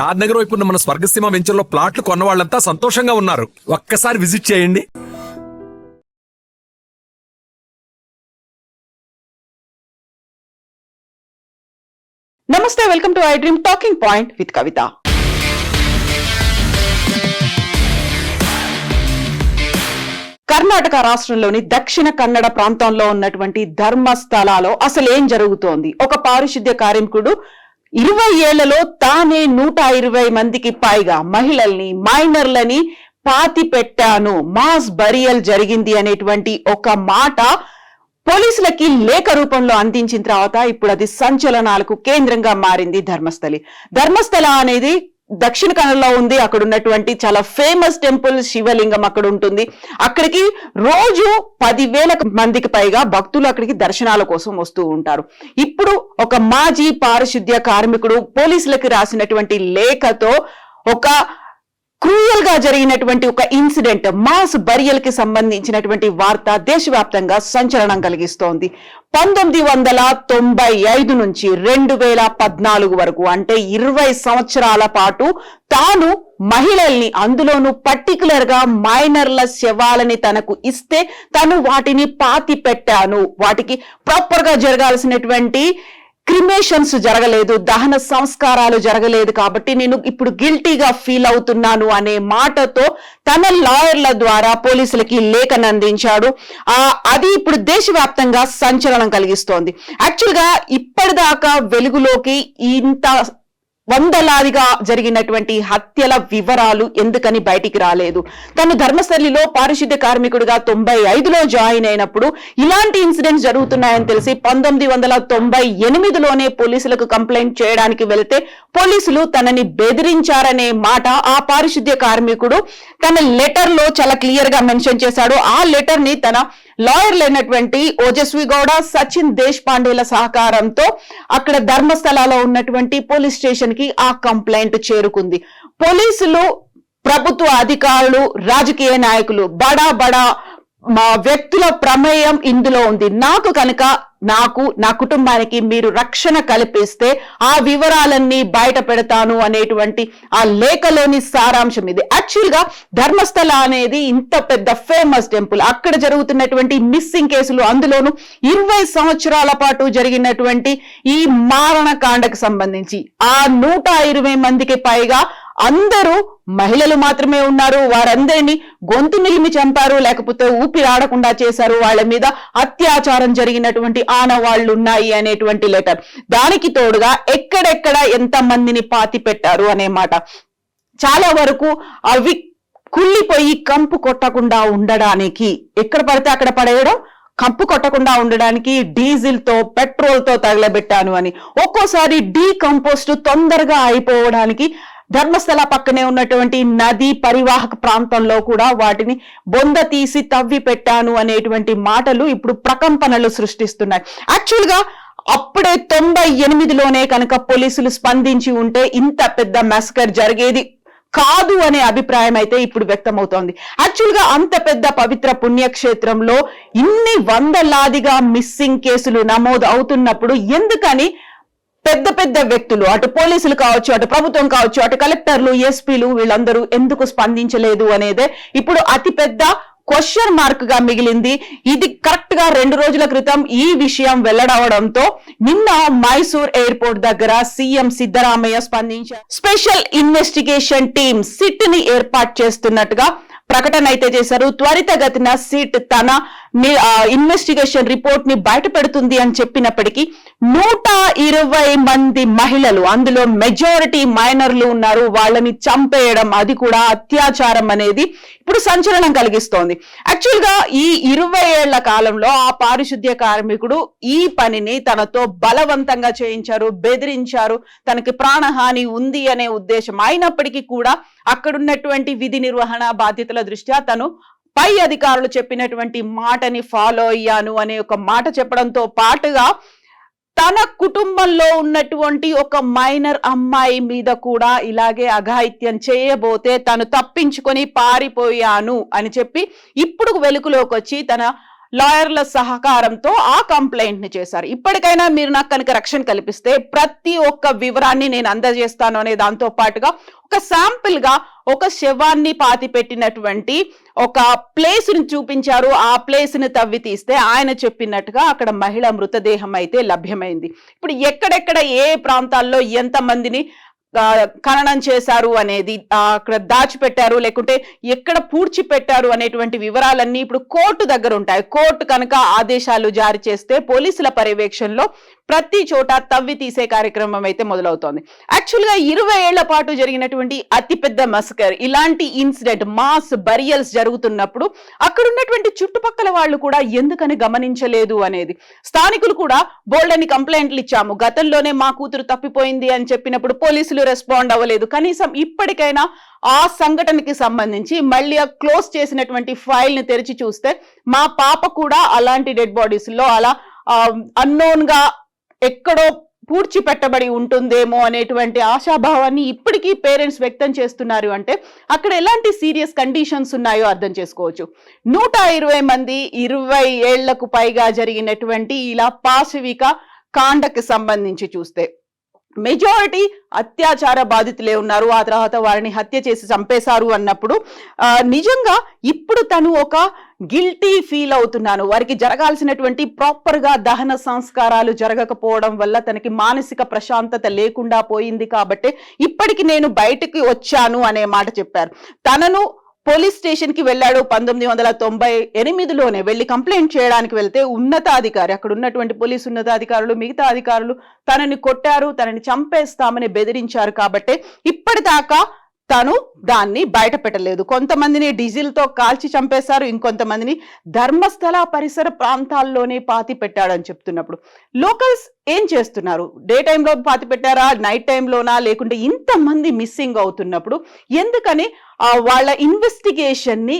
షాద్ నగర్ వైపు ఉన్న మన స్వర్గసీమ వెంచర్లో ప్లాట్లు కొన్న వాళ్ళంతా సంతోషంగా ఉన్నారు. ఒక్కసారి విజిట్ చేయండి. నమస్తే welcome to I dream talking point with Kavitha. Karnataka రాష్ట్రంలోని దక్షిణ కన్నడ ప్రాంతంలో ఉన్నటువంటి ధర్మస్థలాలో అసలు ఏం జరుగుతోంది? ఒక పారిశుద్ధ్య కార్మికుడు ఇరవై ఏళ్ళలో తానే నూట ఇరవై మందికి పైగా మహిళల్ని మైనర్లని పాతి పెట్టాను. మాస్ బరియల్ జరిగింది అనేటువంటి ఒక మాట పోలీసులకి లేఖ రూపంలో అందించిన తర్వాత ఇప్పుడు అది సంచలనాలకు కేంద్రంగా మారింది ధర్మస్థలి. ధర్మస్థల అనేది దక్షిణ కన్నడలో ఉంది. అక్కడ ఉన్నటువంటి చాలా ఫేమస్ టెంపుల్ శివలింగం అక్కడ ఉంటుంది. అక్కడికి రోజు పదివేల మందికి పైగా భక్తులు అక్కడికి దర్శనాల కోసం వస్తూ ఉంటారు. ఇప్పుడు ఒక మాజీ పారిశుద్ధ్య కార్మికుడు పోలీసులకు రాసినటువంటి లేఖతో ఒక క్రూయల్గా జరిగినటువంటి ఒక ఇన్సిడెంట్ మాస్ బరియల్కి సంబంధించినటువంటి వార్త దేశవ్యాప్తంగా సంచలనం కలిగిస్తోంది. పంతొమ్మిది వందల తొంభై ఐదు నుంచి రెండు వేల పద్నాలుగు వరకు అంటే ఇరవై సంవత్సరాల పాటు తాను మహిళల్ని అందులోనూ పర్టికులర్గా మైనర్ల శవాలని తనకు ఇస్తే తను వాటిని పాతి పెట్టాను వాటికి ప్రాపర్గా జరగాల్సినటువంటి క్రిమేషన్స్ జరగలేదు దహన సంస్కారాలు జరగలేదు కాబట్టి నేను ఇప్పుడు గిల్టీగా ఫీల్ అవుతున్నాను అనే మాటతో తన లాయర్ల ద్వారా పోలీసులకి లేఖను అందించాడు ఆ అది ఇప్పుడు దేశవ్యాప్తంగా సంచలనం కలిగిస్తోంది. యాక్చువల్గా ఇప్పటిదాకా వెలుగులోకి ఇంత వందలాదిగా జరిగినటువంటి హత్యల వివరాలు ఎందుకని బయటికి రాలేదు. తను ధర్మస్థలిలో పారిశుద్ధ్య కార్మికుడిగా తొంభై ఐదులో జాయిన్ అయినప్పుడు ఇలాంటి ఇన్సిడెంట్స్ జరుగుతున్నాయని తెలిసి పంతొమ్మిది వందల తొంభై ఎనిమిదిలోనే పోలీసులకు కంప్లైంట్ చేయడానికి వెళితే పోలీసులు తనని బెదిరించారనే మాట ఆ పారిశుద్ధ్య కార్మికుడు తన లెటర్లో చాలా క్లియర్గా మెన్షన్ చేశాడు. ఆ లెటర్ని తన లాయర్లైనటువంటి ఓజస్వి గౌడ సచిన్ దేశ్ పాండేల సహకారంతో అక్కడ ధర్మస్థలాలో ఉన్నటువంటి పోలీస్ స్టేషన్కి ఆ కంప్లైంట్ చేరుకుంది. పోలీసులు ప్రభుత్వ అధికారులు రాజకీయ నాయకులు బడా బడా మా వ్యక్తుల ప్రమేయం ఇందులో ఉంది. నాకు కనుక నాకు నా కుటుంబానికి మీరు రక్షణ కల్పిస్తే ఆ వివరాలన్నీ బయట పెడతాను అనేటువంటి ఆ లేఖలోని సారాంశం ఇది. యాక్చువల్గా ధర్మస్థల అనేది ఇంత పెద్ద ఫేమస్ టెంపుల్ అక్కడ జరుగుతున్నటువంటి మిస్సింగ్ కేసులు అందులోనూ ఇరవై సంవత్సరాల పాటు జరిగినటువంటి ఈ మారణకాండకు సంబంధించి ఆ నూట ఇరవై మందికి పైగా అందరూ మహిళలు మాత్రమే ఉన్నారు. వారందరినీ గొంతు నిలిమి చంపారు. లేకపోతే ఊపిరి ఆడకుండా చేశారు. వాళ్ళ మీద అత్యాచారం జరిగినటువంటి ఆనవాళ్ళు ఉన్నాయి అనేటువంటి లెటర్ దానికి తోడుగా ఎక్కడెక్కడ ఎంత మందిని పాతి పెట్టారు అనే మాట. చాలా వరకు అవి కుళ్ళిపోయి కంపు కొట్టకుండా ఉండడానికి ఎక్కడ పడితే అక్కడ పడేయడం కంపు కొట్టకుండా ఉండడానికి డీజిల్తో పెట్రోల్తో తగలబెట్టాను అని. ఒక్కోసారి డీకంపోస్ట్ తొందరగా అయిపోవడానికి ధర్మస్థల పక్కనే ఉన్నటువంటి నది పరివాహక ప్రాంతంలో కూడా వాటిని బొంద తీసి తవ్వి పెట్టాను అనేటువంటి మాటలు ఇప్పుడు ప్రకంపనలు సృష్టిస్తున్నాయి. యాక్చువల్గా అప్పుడే తొంభై ఎనిమిదిలోనే కనుక పోలీసులు స్పందించి ఉంటే ఇంత పెద్ద మెస్కర్ జరిగేది కాదు అనే అభిప్రాయం అయితే ఇప్పుడు వ్యక్తమవుతోంది. యాక్చువల్గా అంత పెద్ద పవిత్ర పుణ్యక్షేత్రంలో ఇన్ని వందలాదిగా మిస్సింగ్ కేసులు నమోదు అవుతున్నప్పుడు ఎందుకని పెద్ద పెద్ద వ్యక్తులు అటు పోలీసులు కావచ్చు అటు ప్రభుత్వం కావచ్చు అటు కలెక్టర్లు ఎస్పీలు వీళ్ళందరూ ఎందుకు స్పందించలేదు అనేదే ఇప్పుడు అతి పెద్ద క్వశ్చన్ మార్క్గా మిగిలింది. ఇది కరెక్ట్గా రెండు రోజుల క్రితం ఈ విషయం వెల్లడవడంతో నిన్న మైసూర్ ఎయిర్పోర్ట్ దగ్గర సీఎం సిద్ధరామయ్య స్పందించారు. స్పెషల్ ఇన్వెస్టిగేషన్ టీమ్ సిట్ని ఏర్పాటు చేస్తున్నట్టుగా ప్రకటన అయితే చేశారు. త్వరితగతిన సీట్ తన ఇన్వెస్టిగేషన్ రిపోర్ట్ని బయట పెడుతుంది అని చెప్పినప్పటికీ నూట ఇరవై మంది మహిళలు అందులో మెజారిటీ మైనర్లు ఉన్నారు. వాళ్ళని చంపేయడం అది కూడా అత్యాచారం అనేది ఇప్పుడు సంచలనం కలిగిస్తోంది. యాక్చువల్గా ఈ ఇరవై ఏళ్ళ కాలంలో ఆ పారిశుద్ధ్య కార్మికుడు ఈ పనిని తనతో బలవంతంగా చేయించారు బెదిరించారు. తనకి ప్రాణహాని ఉంది అనే ఉద్దేశం అయినప్పటికీ కూడా అక్కడున్నటువంటి విధి నిర్వహణ బాధ్యతల దృష్ట్యా తను పై అధికారులు చెప్పినటువంటి మాటని ఫాలో అయ్యాను అనే ఒక మాట చెప్పడంతో పాటుగా తన కుటుంబంలో ఉన్నటువంటి ఒక మైనర్ అమ్మాయి మీద కూడా ఇలాగే అఘాయిత్యం చేయబోతే తను తప్పించుకొని పారిపోయాను అని చెప్పి ఇప్పుడు వెలుగులోకి వచ్చి తన లాయర్ల సహకారంతో ఆ కంప్లైంట్ని చేశారు. ఇప్పటికైనా మీరు నాకు కనుక రక్షణ కల్పిస్తే ప్రతి ఒక్క వివరాన్ని నేను అందజేస్తాను అనే దాంతో పాటుగా ఒక శాంపిల్గా ఒక శవాన్ని పాతి పెట్టినటువంటి ఒక ప్లేస్ని చూపించారు. ఆ ప్లేస్ని తవ్వి తీస్తే ఆయన చెప్పినట్టుగా అక్కడ మహిళ మృతదేహం అయితే లభ్యమైంది. ఇప్పుడు ఎక్కడెక్కడ ఏ ప్రాంతాల్లో ఎంత మందిని ఖననం చేశారు అనేది అక్కడ దాచిపెట్టారు లేకుంటే ఎక్కడ పూడ్చిపెట్టారు అనేటువంటి వివరాలన్నీ ఇప్పుడు కోర్టు దగ్గర ఉంటాయి. కోర్టు కనుక ఆదేశాలు జారీ చేస్తే పోలీసుల పర్యవేక్షణలో ప్రతి చోట తవ్వి తీసే కార్యక్రమం అయితే మొదలవుతోంది. యాక్చువల్గా ఇరవై ఏళ్ళ పాటు జరిగినటువంటి అతిపెద్ద మస్కర్ ఇలాంటి ఇన్సిడెంట్ మాస్ బరియల్స్ జరుగుతున్నప్పుడు అక్కడ ఉన్నటువంటి చుట్టుపక్కల వాళ్ళు కూడా ఎందుకని గమనించలేదు అనేది. స్థానికులు కూడా బోల్డ్ అని కంప్లైంట్లు ఇచ్చాము. గతంలోనే మా కూతురు తప్పిపోయింది అని చెప్పినప్పుడు పోలీసులు రెస్పాండ్ అవ్వలేదు. కనీసం ఇప్పటికైనా ఆ సంఘటనకి సంబంధించి మళ్ళీ ఆ క్లోజ్ చేసినటువంటి ఫైల్ని తెరిచి చూస్తే మా పాప కూడా అలాంటి డెడ్ బాడీస్లో అలా అన్నోన్గా ఎక్కడో పూడ్చి పెట్టబడి ఉంటుందేమో అనేటువంటి ఆశాభావాన్ని ఇప్పటికీ పేరెంట్స్ వ్యక్తం చేస్తున్నారు అంటే అక్కడ ఎలాంటి సీరియస్ కండిషన్స్ ఉన్నాయో అర్థం చేసుకోవచ్చు. నూట ఇరవై మంది ఇరవై ఏళ్ళకు పైగా జరిగినటువంటి ఇలా పాశవిక కాండకి సంబంధించి చూస్తే మెజారిటీ అత్యాచార బాధితులే ఉన్నారు. ఆ తర్వాత వారిని హత్య చేసి చంపేశారు అన్నప్పుడు నిజంగా ఇప్పుడు తను ఒక గిల్టీ ఫీల్ అవుతున్నాను. వారికి జరగాల్సినటువంటి ప్రాపర్గా దహన సంస్కారాలు జరగకపోవడం వల్ల తనకి మానసిక ప్రశాంతత లేకుండా పోయింది కాబట్టి ఇప్పటికి నేను బయటికి వచ్చాను అనే మాట చెప్పారు. తనను పోలీస్ స్టేషన్కి వెళ్ళాడు. పంతొమ్మిది వందల తొంభై ఎనిమిదిలోనే వెళ్ళి కంప్లైంట్ చేయడానికి వెళ్తే ఉన్నతాధికారి అక్కడ ఉన్నటువంటి పోలీస్ ఉన్నతాధికారులు మిగతా అధికారులు తనని కొట్టారు తనని చంపేస్తామని బెదిరించారు కాబట్టి ఇప్పటిదాకా తను దాన్ని బయట పెట్టలేదు కొంతమందిని డీజిల్తో కాల్చి చంపేశారు ఇంకొంతమందిని ధర్మస్థల పరిసర ప్రాంతాల్లోనే పాతి పెట్టాడని చెప్తున్నప్పుడు లోకల్స్ ఏం చేస్తున్నారు? డే టైంలో పాతి పెట్టారా? నైట్ టైంలోనా? లేకుంటే ఇంతమంది మిస్సింగ్ అవుతున్నప్పుడు ఎందుకని వాళ్ళ ఇన్వెస్టిగేషన్ని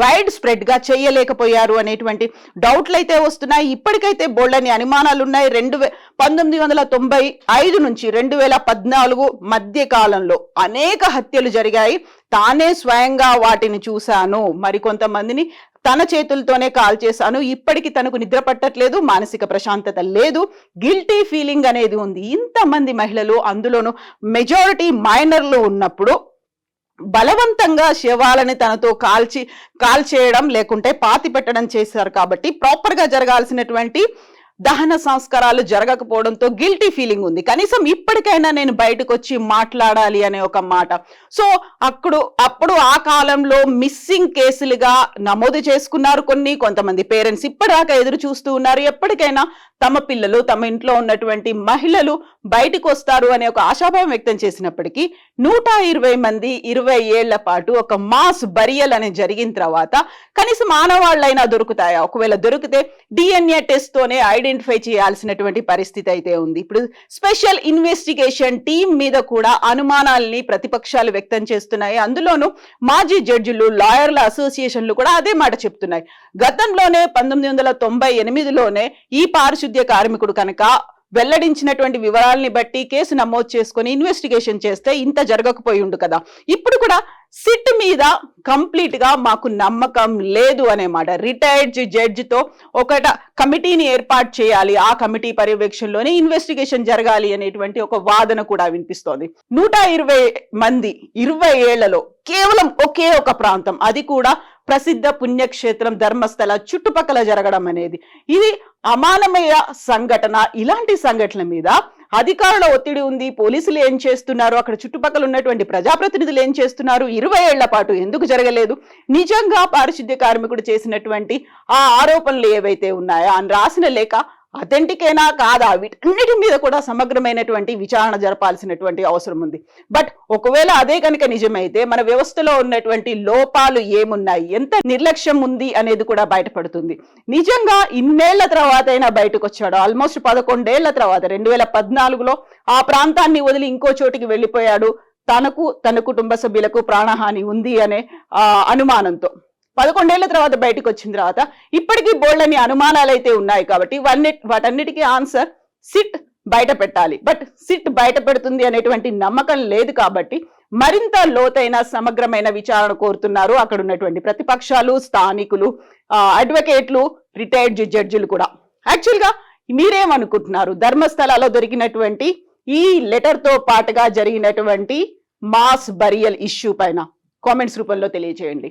వైడ్ స్ప్రెడ్గా చేయలేకపోయారు అనేటువంటి డౌట్లు అయితే వస్తున్నాయి. ఇప్పటికైతే బోల్డని అనుమానాలు ఉన్నాయి రెండు వే పంతొమ్మిది వందల తొంభై ఐదు నుంచి రెండు వేల పద్నాలుగు మధ్య కాలంలో అనేక హత్యలు జరిగాయి. తానే స్వయంగా వాటిని చూశాను. మరికొంతమందిని తన చేతులతోనే కాల్ చేశాను. ఇప్పటికి తనకు నిద్ర పట్టట్లేదు మానసిక ప్రశాంతత లేదు గిల్టీ ఫీలింగ్ అనేది ఉంది. ఇంతమంది మహిళలు అందులోనూ మెజారిటీ మైనర్లు ఉన్నప్పుడు బలవంతంగా శవాలని తనతో కాల్చి కాల్చేయడం లేకుంటే పాతి పెట్టడం చేశారు కాబట్టి ప్రాపర్గా జరగాల్సినటువంటి దహన సంస్కారాలు జరగకపోవడంతో గిల్టీ ఫీలింగ్ ఉంది. కనీసం ఇప్పటికైనా నేను బయటకు వచ్చి మాట్లాడాలి అనే ఒక మాట. సో అప్పుడు అప్పుడు ఆ కాలంలో మిస్సింగ్ కేసులుగా నమోదు చేసుకున్నారు కొన్ని కొంతమంది పేరెంట్స్ ఇప్పటిదాకా ఎదురు చూస్తూ ఉన్నారు. ఎప్పటికైనా తమ పిల్లలు తమ ఇంట్లో ఉన్నటువంటి మహిళలు బయటకు వస్తారు అనే ఒక ఆశాభావం వ్యక్తం చేసినప్పటికీ నూట ఇరవై మంది ఇరవై ఏళ్ళ పాటు ఒక మాస్ బరియల్ అనేది జరిగిన తర్వాత కనీసం మానవాళ్ళైనా దొరుకుతాయా? ఒకవేళ దొరికితే డిఎన్ఏ టెస్ట్ తోనే ఐడెంటిఫై చేయాల్సినటువంటి పరిస్థితి అయితే ఉంది. ఇప్పుడు స్పెషల్ ఇన్వెస్టిగేషన్ టీం మీద కూడా అనుమానాల్ని ప్రతిపక్షాలు వ్యక్తం చేస్తున్నాయి. అందులోనూ మాజీ జడ్జిలు లాయర్ల అసోసియేషన్లు కూడా అదే మాట చెప్తున్నాయి. గతంలోనే పంతొమ్మిది వందల తొంభై ఎనిమిదిలోనే ఈ పారిశుద్ధ్య కార్మికుడు కనుక వెల్లడించినటువంటి వివరాల్ని బట్టి కేసు నమోదు చేసుకొని ఇన్వెస్టిగేషన్ చేస్తే ఇంత జరగకపోయి ఉండు కదా. ఇప్పుడు కూడా సిట్ మీద కంప్లీట్గా మాకు నమ్మకం లేదు అనేమాట రిటైర్డ్ జడ్జితో ఒకట కమిటీని ఏర్పాటు చేయాలి. ఆ కమిటీ పర్యవేక్షణలోనే ఇన్వెస్టిగేషన్ జరగాలి అనేటువంటి ఒక వాదన కూడా వినిపిస్తోంది. నూట ఇరవై మంది ఇరవై ఏళ్ళలో కేవలం ఒకే ఒక ప్రాంతం. అది కూడా ప్రసిద్ధ పుణ్యక్షేత్రం ధర్మస్థల చుట్టుపక్కల జరగడం అనేది. ఇది అమానమయ సంఘటన. ఇలాంటి సంఘటనల మీద అధికారుల ఒత్తిడి ఉంది. పోలీసులు ఏం చేస్తున్నారు? అక్కడ చుట్టుపక్కల ఉన్నటువంటి ప్రజాప్రతినిధులు ఏం చేస్తున్నారు? ఇరవై ఏళ్ళ పాటు ఎందుకు జరగలేదు? నిజంగా పారిశుద్ధ్య కార్మికుడు చేసినటువంటి ఆ ఆరోపణలు ఏవైతే ఉన్నాయో అని రాసిన లేఖ అథెంటికేనా కాదా? వీటన్నిటి మీద కూడా సమగ్రమైనటువంటి విచారణ జరపాల్సినటువంటి అవసరం ఉంది. బట్ ఒకవేళ అదే కనుక నిజమైతే మన వ్యవస్థలో ఉన్నటువంటి లోపాలు ఏమున్నాయి? ఎంత నిర్లక్ష్యం ఉంది అనేది కూడా బయటపడుతుంది. నిజంగా ఇన్నేళ్ళ తర్వాత అయినా బయటకు వచ్చాడు ఆల్మోస్ట్ పదకొండేళ్ళ తర్వాత రెండు వేల పద్నాలుగులో ఆ ప్రాంతాన్ని వదిలి ఇంకో చోటికి వెళ్ళిపోయాడు. తనకు తన కుటుంబ సభ్యులకు ప్రాణహాని ఉంది అనే అనుమానంతో. పదకొండేళ్ళ తర్వాత బయటకు వచ్చిన తర్వాత ఇప్పటికీ బోల్డని అనుమానాలు అయితే ఉన్నాయి కాబట్టి వన్ని వాటన్నిటికీ ఆన్సర్ సిట్ బయట పెట్టాలి. బట్ సిట్ బయట పెడుతుంది అనేటువంటి నమ్మకం లేదు కాబట్టి మరింత లోతైన సమగ్రమైన విచారణ కోరుతున్నారు. అక్కడ ఉన్నటువంటి ప్రతిపక్షాలు స్థానికులు అడ్వకేట్లు రిటైర్డ్ జడ్జిలు కూడా. యాక్చువల్గా మీరేమనుకుంటున్నారు? ధర్మస్థలాలో దొరికినటువంటి ఈ లెటర్తో పాటుగా జరిగినటువంటి మాస్ బరియల్ ఇష్యూ పైన కామెంట్స్ రూపంలో తెలియజేయండి.